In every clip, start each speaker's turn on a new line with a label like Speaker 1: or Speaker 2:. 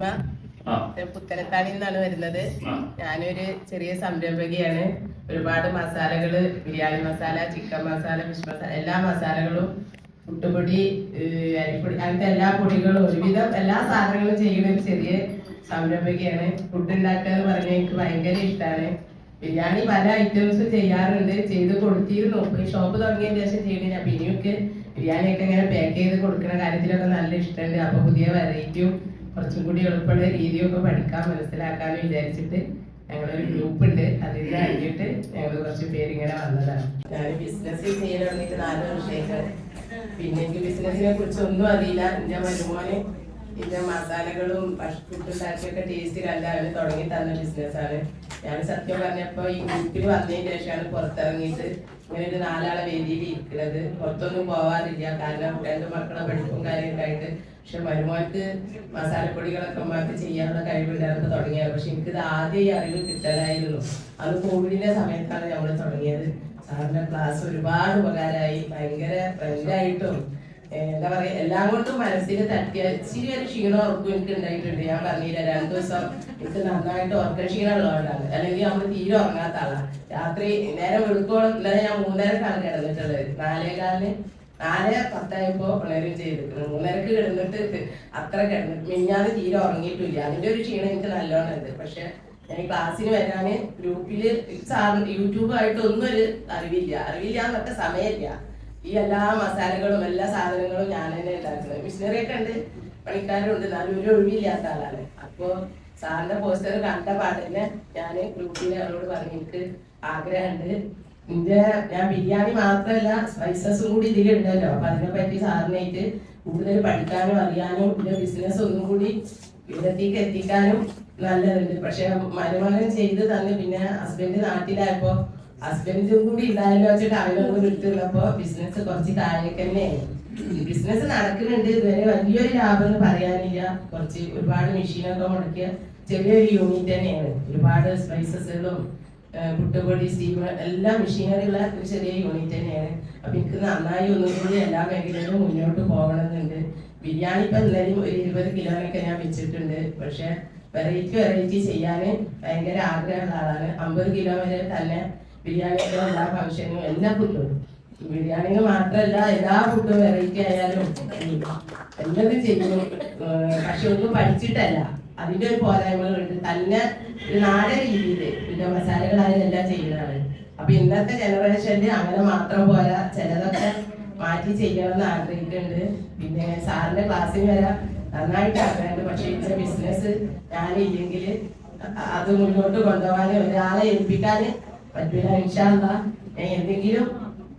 Speaker 1: ആ.
Speaker 2: പുത്തനത്താണി നിന്നാണ് വരുന്നത്. ഞാനൊരു ചെറിയ സംരംഭകയാണ്. ഒരുപാട് മസാലകൾ ബിരിയാണി മസാല ചിക്കൻ മസാല ഫിഷ് മസാല എല്ലാ മസാലകളും പുട്ടുപൊടി അരിപ്പൊടി അങ്ങനത്തെ എല്ലാ പൊടികളും ഒരുവിധം എല്ലാ സാധനങ്ങളും ചെയ്യുന്ന ഒരു ചെറിയ സംരംഭകയാണ്. ഫുഡ് ഉണ്ടാക്കുക എന്ന് പറഞ്ഞാൽ എനിക്ക് ഭയങ്കര ഇഷ്ടമാണ് ബിരിയാണി പല ഐറ്റംസ് ചെയ്യാറുണ്ട്. ചെയ്ത് കൊടുത്തിരുന്നു. ഈ ഷോപ്പ് തുടങ്ങിയ ശേഷം ചെയ്യണില്ല പിന്നെയൊക്കെ ബിരിയാണി ഒക്കെ ഇങ്ങനെ പാക്ക് ചെയ്ത് കൊടുക്കുന്ന കാര്യത്തിലൊക്കെ നല്ല ഇഷ്ടമുണ്ട് അപ്പൊ പുതിയ വെറൈറ്റിയും കുറച്ചും കൂടി എളുപ്പമുള്ള രീതിയൊക്കെ പഠിക്കാൻ മനസ്സിലാക്കാമെന്ന് വിചാരിച്ചിട്ട് ഞങ്ങളൊരു ഗ്രൂപ്പ് ഉണ്ട്. അതിൽ കഴിഞ്ഞിട്ട് ഞങ്ങൾ കുറച്ച് പേര് ഇങ്ങനെ വന്നതാണ്. ഞാൻ ബിസിനസ് ചെയ്യാൻ തുടങ്ങിയിട്ട് നാല് വർഷമായിട്ടാണ് പിന്നെ എനിക്ക് ബിസിനസിനെ കുറിച്ച് ഒന്നും അറിയില്ല. എന്റെ മരുമോന് ഇതിന്റെ മസാലകളും ഫുഡുണ്ടാക്കിയൊക്കെ ടേസ്റ്റ് കണ്ടാണ് തുടങ്ങി തന്ന ബിസിനസ്സാണ് ഞാൻ സത്യം പറഞ്ഞപ്പോ ഈ ഗ്രൂപ്പിൽ വന്നതിന് ശേഷമാണ് പുറത്തിറങ്ങിയിട്ട് ഇങ്ങനെ ഒരു നാലാളെ വേദിയിൽ ഇരിക്കുന്നത് പുറത്തൊന്നും പോവാറില്ല. കാരണം രണ്ട് മക്കളെ പഠിപ്പും കാര്യമൊക്കെ ആയിട്ട്. പക്ഷെ മരുമോൾക്ക് മസാലപ്പൊടികളൊക്കെ ഉമ്മാക്ക് ചെയ്യാനുള്ള കഴിവുണ്ടായിരുന്നു തുടങ്ങിയത്. പക്ഷെ എനിക്ക് എനിക്കിത് ആദ്യം ഈ അറിവ് കിട്ടലായിരുന്നു. അത് കോവിഡിന്റെ സമയത്താണ് നമ്മൾ തുടങ്ങിയത്. സാറിന്റെ ക്ലാസ് ഒരുപാട് ഉപകാരമായി. ഭയങ്കര ഫ്രണ്ടായിട്ടും എന്താ പറയാ എല്ലാം കൊണ്ടും മനസ്സിന് തട്ടിയ ഇച്ചിരി ഒരു ക്ഷീണം ഉറപ്പും എനിക്ക് ഉണ്ടായിട്ടുണ്ട്. ഞാൻ പറഞ്ഞില്ല രണ്ടു ദിവസം എനിക്ക് നന്നായിട്ട് ഉറക്ക ക്ഷീണം ഉള്ളതുകൊണ്ടാണ് അല്ലെങ്കിൽ നമ്മൾ തീരെ ഉറങ്ങാത്ത ആളാ. രാത്രി നേരം വെളുക്കോളം ഇന്നലെ ഞാൻ മൂന്നരക്കാണ് കിടന്നിട്ടുള്ളത് നാലേകാലിന് നാല് പത്തായപ്പോ പിള്ളേരും ചെയ്തിട്ടുണ്ട് മൂന്നരക്ക് കിടന്നിട്ട് അത്ര കിടന്ന് മിഞ്ഞാതെ തീരെ ഉറങ്ങിയിട്ടില്ല. അതിന്റെ ഒരു ക്ഷീണം എനിക്ക് നല്ലോണം ഉണ്ട് പക്ഷെ ഞാൻ ക്ലാസ്സിന് വരാന് ഗ്രൂപ്പിൽ യൂട്യൂബായിട്ട് ഒന്നും ഒരു അറിവില്ല. അറിവില്ല എന്നൊക്കെ സമയമില്ല. ഈ എല്ലാ മസാലകളും എല്ലാ സാധനങ്ങളും ഞാൻ തന്നെ ഉണ്ടാക്കുന്നത്. മിഷനറി ഒക്കെ ഉണ്ട് പണിക്കാരുണ്ട് എന്നാലും ഒരു ഒഴിവില്ലാത്ത ആളാണ്. അപ്പോ സാറിന്റെ പോസ്റ്റർ കണ്ട പാടന്നെ ഞാൻ ഗ്രൂപ്പിൽ അവരോട് പറഞ്ഞു എനിക്ക് ആഗ്രഹമുണ്ട്. ഇതിന്റെ ഞാൻ ബിരിയാണി മാത്രമല്ല സ്പൈസസും കൂടി ഇതിലുണ്ടല്ലോ അപ്പൊ അതിനെ പറ്റി സാറിനായിട്ട് കൂടുതൽ പഠിക്കാനും അറിയാനും ഇതിന്റെ ബിസിനസ് ഒന്നും കൂടി ഇവിടത്തേക്ക് എത്തിക്കാനും നല്ലതുണ്ട്. പക്ഷെ മരുമകൻ ചെയ്ത് തന്നെ പിന്നെ ഹസ്ബൻഡ് നാട്ടിലായപ്പോ ഹസ്ബൻഡും കൂടി ഇതായാലും വെച്ചിട്ട് അവനും കൂടി ഇട്ടുള്ളപ്പോ ബിസിനസ് കുറച്ച് താഴേക്ക് തന്നെയായി ബിസിനസ് നടക്കുന്നുണ്ട്. ഇതുവരെ വലിയൊരു ലാഭം എന്ന് പറയാനില്ല. കുറച്ച് ഒരുപാട് മെഷീനൊക്കെ മുടക്കിയ ചെറിയൊരു യൂണിറ്റ് തന്നെയാണ്. ഒരുപാട് സ്പൈസസുകളും പുട്ടുപൊടി സ്റ്റീം എല്ലാ മെഷീനറിയുള്ള ഒരു ചെറിയ യൂണിറ്റ് തന്നെയാണ്. അപ്പൊ എനിക്ക് നന്നായി ഒന്നുകൂടി എല്ലാ മേഖലയിലും മുന്നോട്ട് പോകണമെന്നുണ്ട്. ബിരിയാണി ഇപ്പൊ എന്തായാലും ഒരു ഇരുപത് കിലോനൊക്കെ ഞാൻ വെച്ചിട്ടുണ്ട്. പക്ഷെ വെറൈറ്റി വെറൈറ്റി ചെയ്യാൻ ഭയങ്കര ആഗ്രഹമുള്ള ആളാണ്. അമ്പത് കിലോ വരെ തന്നെ ബിരിയാണിയുടെ എല്ലാ ഫംഗ്ഷനും എല്ലാ ഫുഡും ബിരിയാണിന് മാത്രമല്ല എല്ലാ ഫുഡും വെറൈറ്റി ആയാലും എല്ലാതും ചെയ്യും. പക്ഷെ ഒന്നും പഠിച്ചിട്ടല്ല. അതിന്റെ ഒരു പോരായ്മകളുണ്ട്. തന്നെ ഒരു നാടൻ രീതിയിൽ പിന്നെ മസാലകളായാലും എല്ലാം ചെയ്യുന്നതാണ്. അപ്പൊ ഇന്നത്തെ ജനറേഷനിൽ അങ്ങനെ മാത്രം പോരാ. ചിലതൊക്കെ മാറ്റി ചെയ്യണമെന്ന് ആഗ്രഹിക്കുന്നുണ്ട്. പിന്നെ സാറിന്റെ ക്ലാസ്സിൽ വരാം. നന്നായിട്ട് ആഗ്രഹമുണ്ട്. പക്ഷെ ഇതിന്റെ ബിസിനസ് ഞാനില്ലെങ്കിൽ അത് മുന്നോട്ട് കൊണ്ടുപോകാൻ ഒരാളെ ഏൽപ്പിക്കാന് പറ്റൂല ഇൻഷാല്ല എന്തെങ്കിലും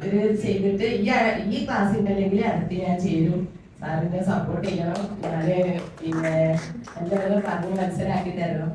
Speaker 2: ഇത് ചെയ്തിട്ട് ഈ ഈ ക്ലാസ്സിന്റെ അടുത്ത് ഞാൻ ചേരും. സാറിനെ സപ്പോർട്ട് ചെയ്യണം. ഞാൻ പിന്നെ എന്തായാലും പറഞ്ഞ് മനസ്സിലാക്കി തരണം.